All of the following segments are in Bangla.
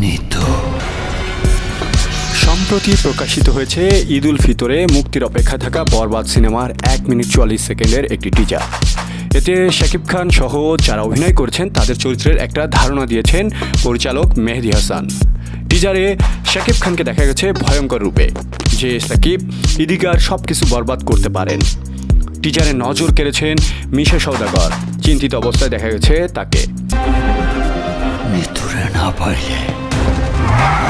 নিত। সম্প্রতি প্রকাশিত হয়েছে ঈদ উল ফিতরে মুক্তির অপেক্ষা থাকা বরবাদ সিনেমার এক মিনিট চুয়াল্লিশ সেকেন্ডের একটি টিজার এতে শাকিব খান সহ যারা অভিনয় করেছেন, তাদের চরিত্রের একটা ধারণা দিয়েছেন পরিচালক মেহেদি হাসান। টিজারে শাকিব খানকে দেখা গেছে ভয়ঙ্কর রূপে, যে সাকিব ইদিকার সব কিছু বরবাদ করতে পারেন। টিজারে নজর কেড়েছেন মিশা সৌদাগর চিন্তিত অবস্থায় দেখা গেছে তাকে। নিতুরে না পারলে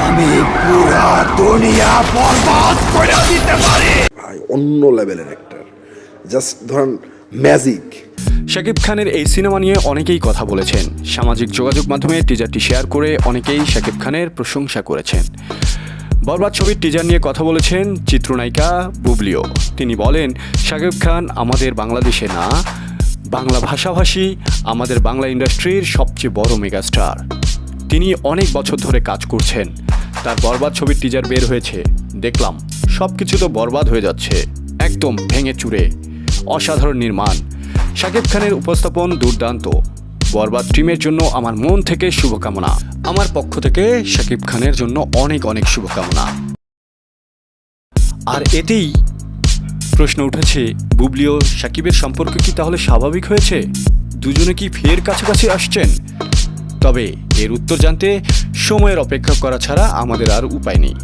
আমি পুরা দুনিয়া বরবাদ করে দিতে পারি। ভাই অন্য লেভেলের অ্যাক্টর জাস্ট ধরেন ম্যাজিক শাকিব খানের এই সিনেমা নিয়ে অনেকেই কথা বলেছেন। সামাজিক যোগাযোগ মাধ্যমে টিজারটি শেয়ার করে অনেকেই শাকিব খানের প্রশংসা করেছেন। বরবাদ ছবির টিজার নিয়ে কথা বলেছেন চিত্রনায়িকা বুবলিও। তিনি বলেন, শাকিব খান আমাদের বাংলাদেশে না, বাংলা ভাষাভাষী আমাদের বাংলা ইন্ডাস্ট্রির সবচেয়ে বড় মেগাস্টার তিনি অনেক বছর ধরে কাজ করছেন। তার বরবাদ ছবির টিজার বের হয়েছে। দেখলাম সব কিছু তো বরবাদ হয়ে যাচ্ছে। একদম ভেঙে চুরে। অসাধারণ নির্মাণ। শাকিব খানের উপস্থাপন দুর্দান্ত। বরবাদ টিমের জন্য আমার মন থেকে শুভকামনা। আমার পক্ষ থেকে শাকিব খানের জন্য অনেক অনেক শুভকামনা। আর এতেই প্রশ্ন উঠেছে, বুবলি ও সাকিবের সম্পর্ক কি তাহলে স্বাভাবিক হয়েছে? দুজনে কি ফের কাছাকাছি আসছেন? তবে এর উত্তর জানতে সময়ের অপেক্ষা করা ছাড়া আমাদের আর উপায় নেই।